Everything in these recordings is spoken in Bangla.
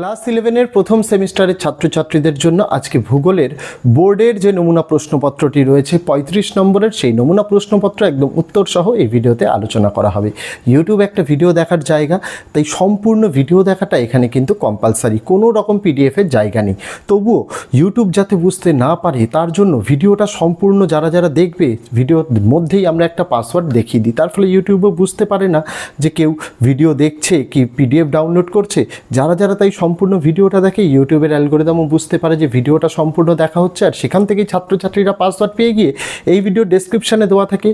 ক্লাস ইলেভেনের প্রথম সেমিস্টারের ছাত্রছাত্রীদের জন্য আজকে ভূগোলের বোর্ডের যে নমুনা প্রশ্নপত্রটি রয়েছে, পঁয়ত্রিশ নম্বরের সেই নমুনা প্রশ্নপত্র একদম উত্তর সহ এই ভিডিওতে আলোচনা করা হবে। ইউটিউব একটা ভিডিও দেখার জায়গা, তাই সম্পূর্ণ ভিডিও দেখাটা এখানে কিন্তু কম্পালসারি কোনো রকম পিডিএফের জায়গা নেই। তবুও ইউটিউব যাতে বুঝতে না পারে, তার জন্য ভিডিওটা সম্পূর্ণ যারা যারা দেখবে ভিডিওর মধ্যেই আমরা একটা পাসওয়ার্ড দেখিয়ে দিই। তার ফলে ইউটিউবও বুঝতে পারে না যে কেউ ভিডিও দেখছে কি পিডিএফ ডাউনলোড করছে। যারা যারা তাই সম্পূর্ণ ভিডিওটা দেখে ইউটিউবের অ্যালগোরিদমও বুঝতে পারে যে ভিডিওটা সম্পূর্ণ দেখা হচ্ছে আর সেখান থেকেই ছাত্রছাত্রীরা পাসওয়ার্ড পেয়ে গিয়ে এই ভিডিও ডেসক্রিপশানে দেওয়া থাকে।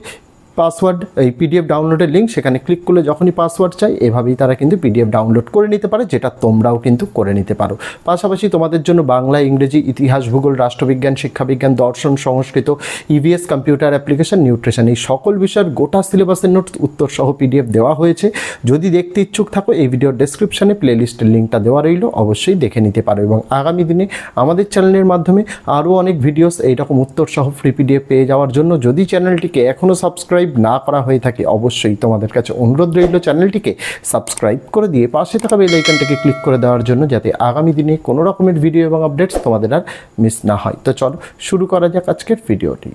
পাসওয়ার্ড এই পিডিএফ ডাউনলোডের লিঙ্ক সেখানে ক্লিক করলে যখনই পাসওয়ার্ড চাই, এভাবেই তারা কিন্তু পিডিএফ ডাউনলোড করে নিতে পারে, যেটা তোমরাও কিন্তু করে নিতে পারো। পাশাপাশি তোমাদের জন্য বাংলা, ইংরেজি, ইতিহাস, ভূগোল, রাষ্ট্রবিজ্ঞান, শিক্ষাবিজ্ঞান, দর্শন, Sanskrit EVS computer application nutrition এই সকল বিষয়ের গোটা সিলেবাসের নোট উত্তর সহ পিডিএফ দেওয়া হয়েছে। যদি দেখতে ইচ্ছুক থাকো, এই ভিডিওর ডেসক্রিপশনে প্লেলিস্টের লিঙ্কটা দেওয়া রইল, অবশ্যই দেখে নিতে পারো। এবং আগামী দিনে আমাদের চ্যানেলের মাধ্যমে আরও অনেক ভিডিওস এইরকম উত্তর সহ ফ্রি পিডিএফ পেয়ে যাওয়ার জন্য, যদি চ্যানেলটিকে এখনও সাবস্ক্রাইব না করা হয়ে থাকে, অবশ্যই তোমাদের কাছে অনুরোধ রইল চ্যানেলটিকে সাবস্ক্রাইব করে দিয়ে পাশে থাকা বেল আইকনটাকে ক্লিক করে দেওয়ার জন্য যাতে আগামী দিনে কোনো রকমের ভিডিও এবং আপডেটস তোমাদের আর মিস না হয়। তো চলো, শুরু করা যাক আজকের ভিডিওটি।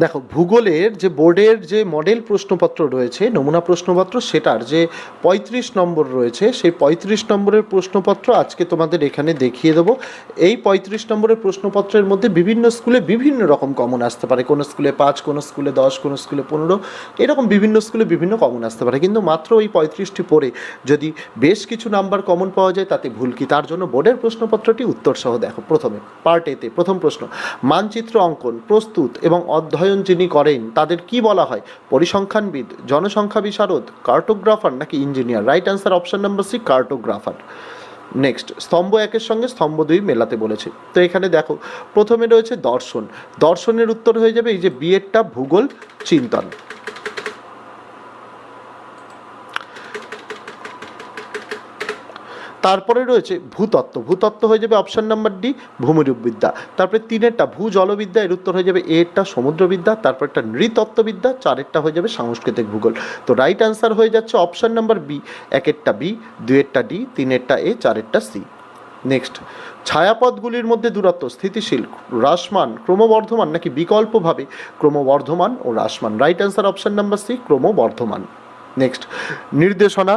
দেখো, ভূগোলের যে বোর্ডের যে মডেল প্রশ্নপত্র রয়েছে, নমুনা প্রশ্নপত্র সেটার যে পঁয়ত্রিশ নম্বর রয়েছে, সেই পঁয়ত্রিশ নম্বরের প্রশ্নপত্র আজকে তোমাদের এখানে দেখিয়ে দেবো। এই পঁয়ত্রিশ নম্বরের প্রশ্নপত্রের মধ্যে বিভিন্ন স্কুলে বিভিন্ন রকম কমন আসতে পারে। কোনো স্কুলে পাঁচ, কোনো স্কুলে দশ, কোনো স্কুলে পনেরো, এরকম বিভিন্ন স্কুলে বিভিন্ন কমন আসতে পারে। কিন্তু মাত্র ওই পঁয়ত্রিশটি পড়ে যদি বেশ কিছু নাম্বার কমন পাওয়া যায়, তাতে ভুল কি? তার জন্য বোর্ডের প্রশ্নপত্রটি উত্তরসহ দেখো। প্রথমে পার্ট এতে প্রথম প্রশ্ন, মানচিত্র অঙ্কন, প্রস্তুত এবং অধ্যয়ন যিনি করেন, তাদের কি বলা হয়? পরিসংখ্যানবিদ, জনসংখ্যা বিশারদ, কার্টোগ্রাফার নাকি engineer? Right answer option number C cartographer. Next স্তম্ভ একের সঙ্গে স্তম্ভ দুই মেলাতে বলেছে। তো এখানে দেখো, প্রথমে রয়েছে দর্শন। দর্শনের উত্তর হয়ে যাবে এই যে বিয়েরটা ভূগোল, চিন্তন। তারপরে রয়েছে ভূতত্ত্ব। ভূতত্ত্ব হয়ে যাবে অপশান নাম্বার ডি ভূমিরূপবিদ্যা তারপরে তিনেরটা ভূ জলবিদ্যা, এর উত্তর হয়ে যাবে এরটা সমুদ্রবিদ্যা, তারপর একটা নৃতত্ত্ববিদ্যা, চারেরটা হয়ে যাবে সাংস্কৃতিক ভূগোল। তো রাইট অ্যান্সার হয়ে যাচ্ছে অপশান নাম্বার বি একেরটা বি দুয়েরটা ডি তিনেরটা এ চারেরটা সি নেক্সট ছায়াপথগুলির মধ্যে দূরত্ব, স্থিতিশীল, হ্রাসমান, ক্রমবর্ধমান নাকি বিকল্পভাবে ক্রমবর্ধমান ও হ্রাসমান? Right answer option number C ক্রমবর্ধমান। নেক্সট নির্দেশনা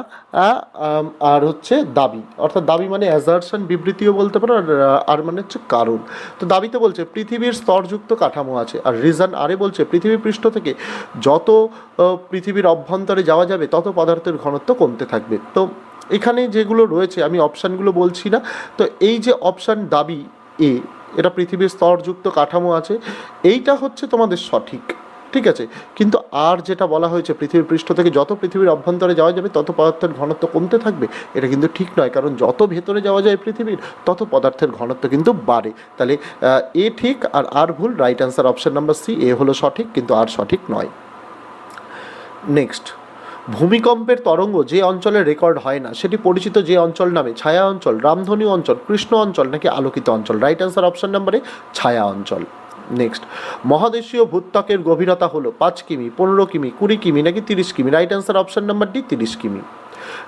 আর হচ্ছে দাবি। অর্থাৎ দাবি মানে অ্যাজারশন বিবৃতিও বলতে পারো, আর আর মানে হচ্ছে কারণ। তো দাবিতে বলছে, পৃথিবীর স্তরযুক্ত কাঠামো আছে। আর রিজন আরে বলছে পৃথিবী পৃষ্ঠ থেকে যত পৃথিবীর অভ্যন্তরে যাওয়া যাবে, তত পদার্থের ঘনত্ব কমতে থাকবে। তো এখানে যেগুলো রয়েছে, আমি অপশানগুলো বলছি না। তো এই যে অপশান দাবি এ, এটা পৃথিবীর স্তরযুক্ত কাঠামো আছে, এইটা হচ্ছে তোমাদের সঠিক। ঠিক আছে, কিন্তু আর যেটা বলা হয়েছে পৃথিবীর পৃষ্ঠ থেকে যত পৃথিবীর অভ্যন্তরে যাওয়া যাবে, তত পদার্থের ঘনত্ব কমতে থাকবে। এটা কিন্তু ঠিক নয়, কারণ যত ভেতরে যাওয়া যায় পৃথিবীর, তত পদার্থের ঘনত্ব কিন্তু বাড়ে। তাহলে এ ঠিক আর আর ভুল right answer option number C এ হলো সঠিক, কিন্তু আর সঠিক নয়। নেক্সট ভূমিকম্পের তরঙ্গ যে অঞ্চলে রেকর্ড হয় না, সেটি পরিচিত যে অঞ্চল নামে ছায়া অঞ্চল, রামধনী অঞ্চল, কৃষ্ণ অঞ্চল নাকি আলোকিত অঞ্চল? রাইট অ্যান্সার অপশান নাম্বারে ছায়া অঞ্চল। নেক্সট মহাদেশীয় ভূত্বকের গভীরতা হলো পাঁচ কিমি, পনেরো কিমি, কুড়ি কিমি নাকি তিরিশ কিমি? Right answer option number D তিরিশ কিমি।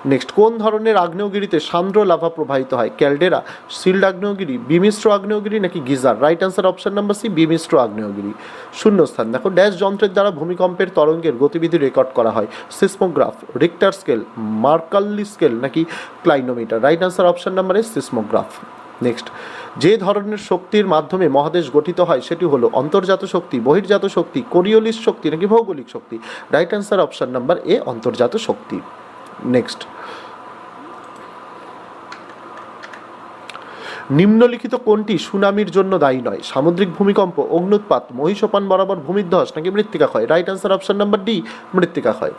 নেক্সট কোন ধরনের আগ্নেয়গিরিতে সান্দ্র লাভা প্রবাহিত হয়? ক্যালডেরা সিল্ড আগ্নেয়গিরি, বিমিশ্র আগ্নেয়গিরি নাকি geyser? Right answer option number C বিমিশ্র আগ্নেয়গিরি। শূন্যস্থান। দেখো, ড্যাশ যন্ত্রের দ্বারা ভূমিকম্পের তরঙ্গের গতিবিধি রেকর্ড করা হয়। Seismograph Richter scale Mercalli scale নাকি clinometer right answer option number A seismograph next যে ধরনের শক্তির মাধ্যমে মহাদেশ গঠিত হয়, সেটি হলো অন্তর্জাত শক্তি, বহির্জাত শক্তি, কোরিওলিস শক্তি নাকি ভৌগোলিক শক্তি? Right answer option number A অন্তর্জাত শক্তি। নেক্সট নিম্নলিখিত কোনটি সুনামির জন্য দায়ী নয়? সামুদ্রিক ভূমিকম্প, অগ্নুৎপাত, মহিষপান বরাবর ভূমিধ্বস নাকি মৃত্তিকা ক্ষয়? Right answer option number D মৃত্তিকা ক্ষয়।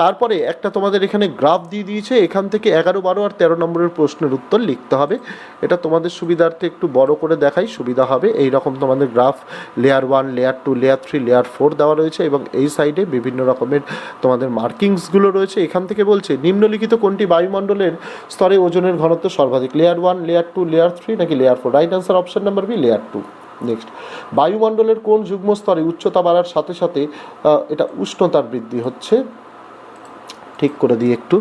তারপরে একটা তোমাদের এখানে গ্রাফ দিয়ে দিয়েছে, এখান থেকে এগারো, বারো আর তেরো নম্বরের প্রশ্নের উত্তর লিখতে হবে। এটা তোমাদের সুবিধার্থে একটু বড় করে দেখাই, সুবিধা হবে। এই রকম তোমাদের graph layer one layer two layer three layer four দেওয়া রয়েছে এবং এই সাইডে বিভিন্ন রকমের তোমাদের মার্কিংসগুলো রয়েছে। এখান থেকে বলছে, নিম্নলিখিত কোনটি বায়ুমণ্ডলের স্তরে ওজনের ঘনত্ব সর্বাধিক? Layer one layer two layer three three নাকি layer four right answer option number B layer two next বায়ুমণ্ডলের কোন যুগ্ম স্তরে উচ্চতা বাড়ার সাথে সাথে এটা উষ্ণতার বৃদ্ধি হচ্ছে। ঠিক করে দিই একটু।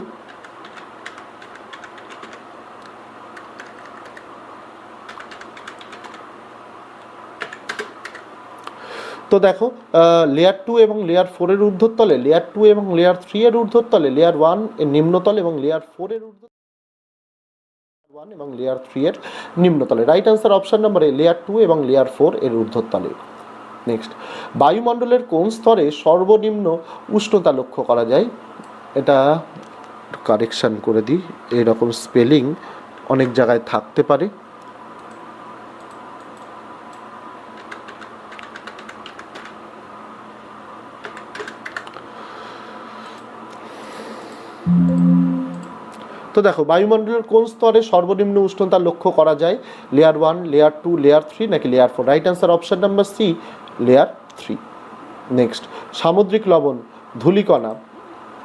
তো দেখো লেয়ার টু এবং লেয়ার ফোরের ঊর্ধ্বতলে লেয়ার টু এবং লেয়ার থ্রি এর ঊর্ধ্বতলে লেয়ার ওয়ানের নিম্নতল এবং লেয়ার ফোরের ঊর্ধ্ব ওয়ান এবং লেয়ার থ্রি এর নিম্নতলে। Right answer option number A layer two এবং লেয়ার ফোর এর ঊর্ধ্বতলে। নেক্সট বায়ুমণ্ডলের কোন স্তরে সর্বনিম্ন উষ্ণতা লক্ষ্য করা যায়? এটা কারেকশান করে দিই। এরকম স্পেলিং অনেক জায়গায় থাকতে পারে। তো দেখো, বায়ুমণ্ডলের কোন স্তরে সর্বনিম্ন উষ্ণতা লক্ষ্য করা যায়? Layer one layer two layer three নাকি layer four right answer option number C layer three next সামুদ্রিক লবণ, ধূলিকণা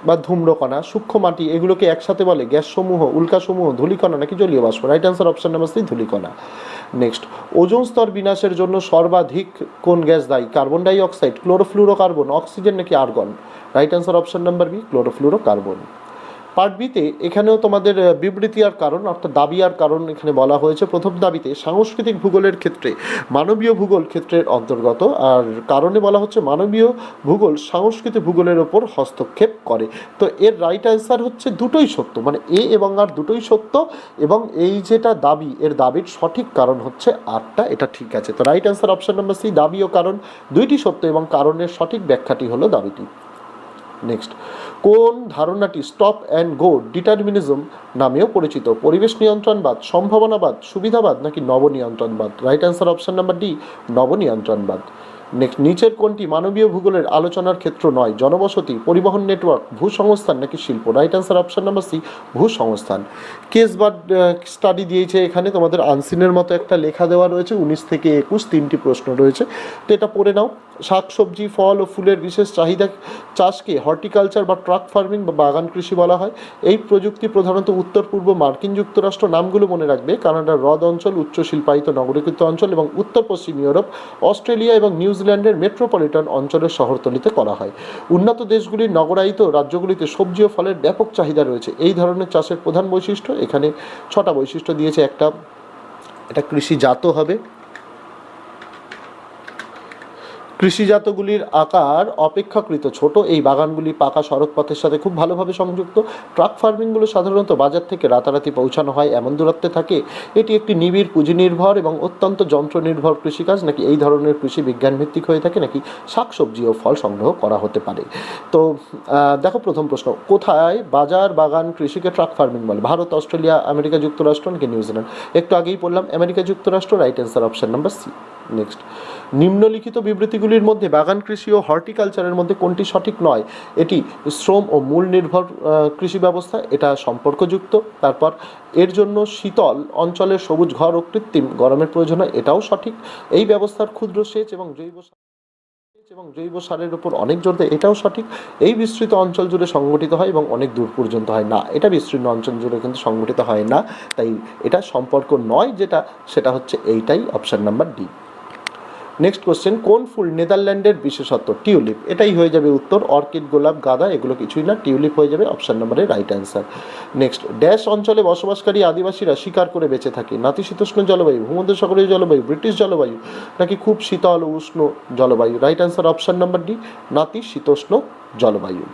বা ধূম্রকণা, সূক্ষ্ম মাটি, এগুলোকে একসাথে বলে গ্যাসসমূহ, উল্কাসমূহ, ধূলিকণা নাকি জলীয় বাষ্প? Right answer option number C ধূলিকণা. Next ozone স্তর বিনাশের জন্য সর্বাধিক কোন গ্যাস দায়ী? Carbon dioxide chlorofluorocarbon oxygen নাকি argon right answer option number B chlorofluorocarbon part বিতে এখানেও তোমাদের বিবৃতি আর কারণ, অর্থাৎ দাবি আর কারণ এখানে বলা হয়েছে। প্রথম দাবিতে সাংস্কৃতিক ভূগোলের ক্ষেত্রে, মানবীয় ভূগোল ক্ষেত্রের অন্তর্গত, আর কারণে বলা হচ্ছে মানবীয় ভূগোল সাংস্কৃতিক ভূগোলের ওপর হস্তক্ষেপ করে। তো এর রাইট অ্যান্সার হচ্ছে দুটোই সত্য মানে এ এবং আর দুটোই সত্য, এবং এই যেটা দাবি, এর দাবির সঠিক কারণ হচ্ছে আটটা এটা ঠিক আছে। তো right answer option number C দাবি ও কারণ দুইটি সত্য এবং কারণের সঠিক ব্যাখ্যাটি হলো দাবিটি। নেক্সট। কোন ধারণাটি স্টপ অ্যান্ড গো ডিটারমিনিজম নামেও পরিচিত? পরিবেশ নিয়ন্ত্রণবাদ, সম্ভাবনাবাদ, সুবিধাবাদ নাকি নবনিয়ন্ত্রণবাদ? Right answer option number D নবনিয়ন্ত্রণবাদ। Next নিচের কোনটি মানবীয় ভূগোলের আলোচনার ক্ষেত্র নয়? জনবসতি, পরিবহন নেটওয়ার্ক, ভূসংস্থান নাকি শিল্প? Right answer option number C ভূসংস্থান। Case বা স্টাডি দিয়েছে এখানে তোমাদের আনসিনের মতো একটা লেখা দেওয়া রয়েছে, উনিশ থেকে একুশ তিনটি প্রশ্ন রয়েছে। তো এটা পড়ে নাও। শাকসবজি ফল ও ফুলের বিশেষ চাহিদা চাষকে হর্টিকালচার বা ট্রাক ফার্মিং বা বাগান কৃষি বলা হয়। এই প্রযুক্তি প্রধানত উত্তর, পূর্ব, মার্কিন যুক্তরাষ্ট্র নামগুলো মনে রাখবে। কানাডার হ্রদ অঞ্চল উচ্চ শিল্পায়িত নগরীকৃত অঞ্চল এবং উত্তর পশ্চিম ইউরোপ, অস্ট্রেলিয়া এবং নিউজিল্যান্ডের মেট্রোপলিটন অঞ্চলের শহরতলিতে করা হয়। উন্নত দেশগুলির নগরায়িত রাজ্যগুলিতে সবজি ও ফলের ব্যাপক চাহিদা রয়েছে। এই ধরনের চাষের প্রধান বৈশিষ্ট্য এখানে ছটা বৈশিষ্ট্য দিয়েছে। একটা এটা কৃষিজাত হবে কৃষিজাতগুলির আকার অপেক্ষাকৃত ছোট। এই বাগানগুলি পাকা সড়ক পথের সাথে খুব ভালোভাবে সংযুক্ত। ট্রাক ফার্মিংগুলো সাধারণত বাজার থেকে রাতারাতি পৌঁছানো হয় এমন দূরত্বে থাকে। এটি একটি নিবিড় পুঁজি নির্ভর এবং অত্যন্ত যন্ত্র নির্ভর কৃষিকাজ। নাকি এই ধরনের কৃষি বিজ্ঞান ভিত্তিক হয়ে থাকে? নাকি শাকসবজি ও ফল সংগ্রহ করা হতে পারে? তো দেখো প্রথম প্রশ্ন। কোথায় বাজার বাগান কৃষিকে ট্রাক ফার্মিং বলে? ভারত, অস্ট্রেলিয়া, আমেরিকা যুক্তরাষ্ট্র নাকি নিউজিল্যান্ড? একটু আগেই বললাম, আমেরিকা যুক্তরাষ্ট্র, right answer option number C. Next নিম্নলিখিত বিবৃতিগুলির মধ্যে বাগান, কৃষি ও হর্টিকালচারের মধ্যে কোনটি সঠিক নয়? এটি শ্রম ও মূল নির্ভর কৃষি ব্যবস্থা, এটা সম্পর্কযুক্ত। তারপর, এর জন্য শীতল অঞ্চলের সবুজ ঘর ও কৃত্রিম গরমের প্রয়োজন হয়, এটাও সঠিক। এই ব্যবস্থার ক্ষুদ্র সেচ এবং জৈব এবং জৈব সারের উপর অনেক জোর দেয়, এটাও সঠিক। এই বিস্তৃত অঞ্চল জুড়ে সংগঠিত হয় এবং অনেক দূর পর্যন্ত হয় না। এটা বিস্তীর্ণ অঞ্চল জুড়ে কিন্তু সংগঠিত হয় না। তাই এটা সম্পর্ক নয় যেটা, সেটা হচ্ছে এইটাই, option number D. Next question কোন ফুল নেদারল্যান্ডের বিশেষত্ব? টিউলিপ। এটাই হয়ে যাবে উত্তর, অর্কিড, গোলাপ, গাঁদা, এগুলো কিছুই না, টিউলিপ হয়ে যাবে অপশান নাম্বারে রাইট অ্যান্সার নেক্সট ড্যাশ অঞ্চলে বসবাসকারী আদিবাসীরা শিকার করে বেঁচে থাকে। নাতিশীতোষ্ণ জলবায়ু ভূমধ্যসাগরীয় জলবায়ু, ব্রিটিশ জলবায়ু, নাকি খুব শীতল উষ্ণ জলবায়ু? Right answer option number D নাতিশীতোষ্ণ জলবায়ু।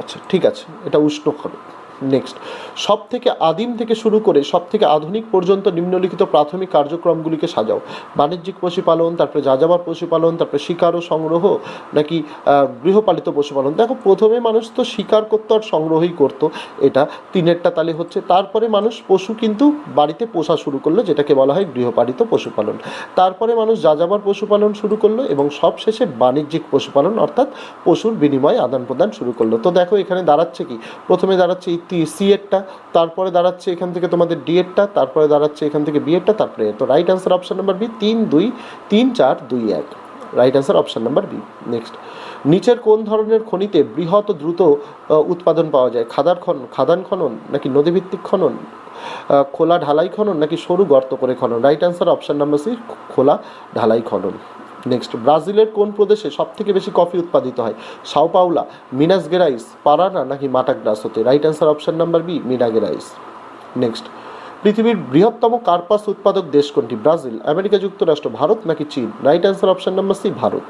আচ্ছা ঠিক আছে, এটা উষ্ণ হবে। নেক্সট সব থেকে আদিম থেকে শুরু করে সব থেকে আধুনিক পর্যন্ত নিম্নলিখিত প্রাথমিক কার্যক্রমগুলিকে সাজাও। বাণিজ্যিক পশুপালন, তারপরে যাযাবর পশুপালন, তারপরে শিকার ও সংগ্রহ, নাকি গৃহপালিত পশুপালন। দেখো, প্রথমে মানুষ তো শিকার করতো আর সংগ্রহই করতো, এটা তিনেরটা তালে হচ্ছে। তারপরে মানুষ পশু কিন্তু বাড়িতে পোষা শুরু করল, যেটাকে বলা হয় গৃহপালিত পশুপালন। তারপরে মানুষ যাযাবর পশুপালন শুরু করল এবং সবশেষে বাণিজ্যিক পশুপালন, অর্থাৎ পশুর বিনিময়ে আদান প্রদান শুরু করল। তো দেখো, এখানে দাঁড়াচ্ছে কি? প্রথমে দাঁড়াচ্ছে সি এরটা তারপরে দাঁড়াচ্ছে এখান থেকে তোমাদের ডি এরটা তারপরে দাঁড়াচ্ছে এখান থেকে বি এরটা তারপরে তো right answer option number B তিন, দুই, তিন, চার, দুই, এক। Right answer option number B next নিচের কোন ধরনের খনিতে বৃহৎ দ্রুত উৎপাদন পাওয়া যায়? খাদার খনন খাদান খনন নাকি নদীভিত্তিক খনন? খোলা ঢালাই খনন নাকি সরু গর্ত করে খনন? Right answer option number C খোলা ঢালাই খনন। নেক্সট ব্রাজিলের কোন প্রদেশে সবথেকে বেশি কফি উৎপাদিত হয়? সাওপাউলা মিনাস গেরাইস, পারানা নাকি মাটাগ্রাস হতে? Right answer option number B Minas Gerais. Next পৃথিবীর বৃহত্তম কার্পাস উৎপাদক দেশ কোনটি? ব্রাজিল, আমেরিকা, যুক্তরাষ্ট্র, ভারত নাকি চীন? Right answer option number C Bharat.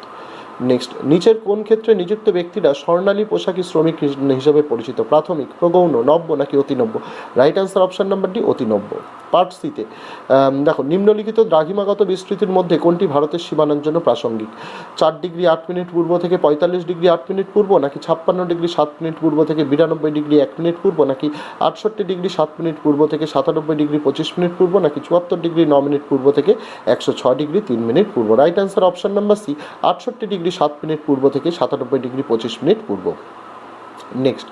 Next নিচের কোন ক্ষেত্রে নিযুক্ত ব্যক্তিরা স্বর্ণালী পোশাকি শ্রমিক হিস- হিসেবে পরিচিত? প্রাথমিক, প্রগৌণ, নব্য নাকি অতিনব্য right answer option number D অতিনব্য part সিতে দেখো, নিম্নলিখিত দ্রাঘিমাগত বিস্তৃতির মধ্যে কোনটি ভারতের সীমানার জন্য প্রাসঙ্গিক? চার ডিগ্রি আট মিনিট পূর্ব থেকে পঁয়তাল্লিশ ডিগ্রি আট মিনিট পূর্ব নাকি ছাপ্পান্ন ডিগ্রি সাত মিনিট পূর্ব থেকে বিরানব্বই ডিগ্রি এক মিনিট পূর্ব নাকি আটষট্টি ডিগ্রি সাত মিনিট পূর্ব থেকে সাতানব্বই ডিগ্রি পঁচিশ মিনিট পূর্ব নাকি চুয়াত্তর ডিগ্রি ন মিনিট পূর্ব থেকে একশো ছ ডিগ্রি তিন মিনিট পূর্ব? Right answer option number C আটষট্টি ডিগ্রি সাত মিনিট পূর্ব থেকে সাতানব্বই ডিগ্রি পঁচিশ মিনিট পূর্ব। নেক্সট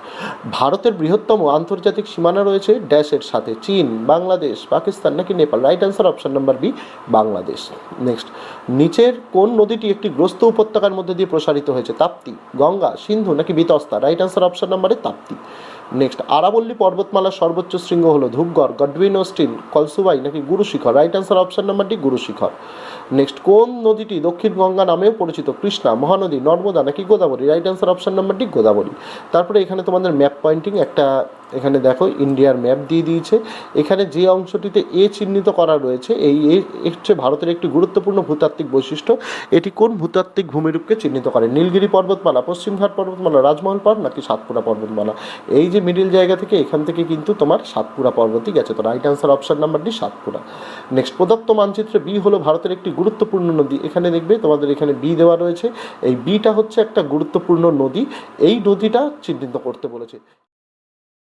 ভারতের বৃহত্তম আন্তর্জাতিক সীমানা রয়েছে ড্যাশের সাথে। চীন, বাংলাদেশ, পাকিস্তান নাকি Nepal? Right answer option number B Bangladesh. Next নিচের কোন নদীটি একটি গ্রস্ত উপত্যকার মধ্যে দিয়ে প্রসারিত হয়েছে? তাপ্তি, গঙ্গা, সিন্ধু নাকি বিতস্তা? রাইট অ্যান্সার অপশন নাম্বারে তাপ্তি। নেক্সট আরাবল্লী পর্বতমালার সর্বোচ্চ শৃঙ্গ হলো ধূপগড়, গডউইন, অস্টিন, কলসুবাই নাকি গুরুশিখর? রাইট অ্যান্সার অপশন নাম্বারটি গুরু শিখর নেক্সট, কোন নদীটি দক্ষিণ গঙ্গা নামেও পরিচিত? কৃষ্ণা, মহানদী, নর্মদা নাকি গোদাবরী? রাইট অ্যান্সার অপশন নাম্বারটি গোদাবরী। তারপরে এখানে তোমাদের ম্যাপ পয়েন্টিং একটা এখানে দেখো ইন্ডিয়ার ম্যাপ দিয়ে দিয়েছে। এখানে যে অংশটিতে এ চিহ্নিত করা রয়েছে, এই এ হচ্ছে ভারতের একটি গুরুত্বপূর্ণ ভূতাত্ত্বিক বৈশিষ্ট্য, এটি কোন ভূতাত্ত্বিক ভূমিরূপকে চিহ্নিত করে? নীলগিরি পর্বতমালা পশ্চিমঘাট পর্বতমালা, রাজমহল পাহাড় নাকি সাতপুরা পর্বতমালা? এই যে মিডিল জায়গা থেকে এখান থেকে কিন্তু তোমার সাতপুরা পর্বতই গেছে। তো রাইট অ্যান্সার অপশন নাম্বারটি সাতপুরা। নেক্সট প্রদত্ত মানচিত্রে বি হলো ভারতের একটি গুরুত্বপূর্ণ নদী। এখানে দেখবে তোমাদের এখানে বি দেওয়া রয়েছে। এই বিটা হচ্ছে একটা গুরুত্বপূর্ণ নদী। এই নদীটা চিহ্নিত করতে বলেছে।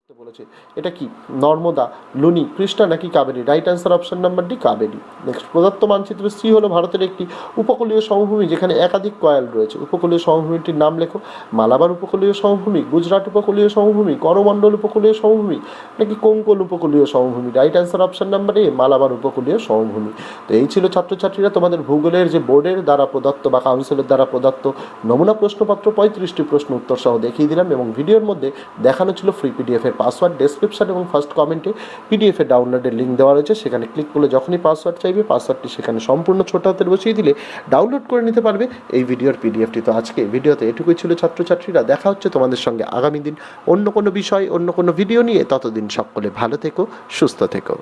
বলেছে, এটা কি, নর্মদা, লুনি, কৃষ্ণা নাকি Kaveri? Right answer option number D Kaveri. Next প্রদত্ত মানচিত্র সি হলো ভারতের একটি উপকূলীয় সমভূমি যেখানে একাধিক কয়েল রয়েছে। উপকূলীয় সমভূমিটির নাম লেখো, মালাবার উপকূলীয় সমভূমি, গুজরাট উপকূলীয় সমভূমি, করমণ্ডল উপকূলীয় সমভূমি, নাকি কোঙ্কল উপকূলীয় সমভূমি? Right answer option number A Malabar উপকূলীয় সমভূমি। তো এই ছিল ছাত্রছাত্রীরা তোমাদের ভূগোলের যে বোর্ডের দ্বারা প্রদত্ত বা কাউন্সিলের দ্বারা প্রদত্ত নমুনা প্রশ্নপত্র, পঁয়ত্রিশটি প্রশ্ন উত্তর সহ দেখিয়ে দিলাম এবং ভিডিওর মধ্যে দেখানো ছিল ফ্রি পিডিএফ এর পাসওয়ার্ড ডেসক্রিপশন এবং ফার্স্ট কমেন্টে পিডিএফ ডাউনলোডের লিঙ্ক দেওয়া রয়েছে। সেখানে ক্লিক করলে যখনই পাসওয়ার্ড চাইবে পাসওয়ার্ডটি সেখানে সম্পূর্ণ ছোট হাতের বসিয়ে দিলে ডাউনলোড করে নিতে পারবে। এই ভিডিওর পিডিএফটি তো আজকে ভিডিওতে এটুকুই ছিল ছাত্রছাত্রীরা। দেখা হচ্ছে তোমাদের সঙ্গে আগামী দিন অন্য কোনো বিষয়, অন্য কোনো ভিডিও নিয়ে। ততদিন সকলে ভালো থেকো, সুস্থ থেকো।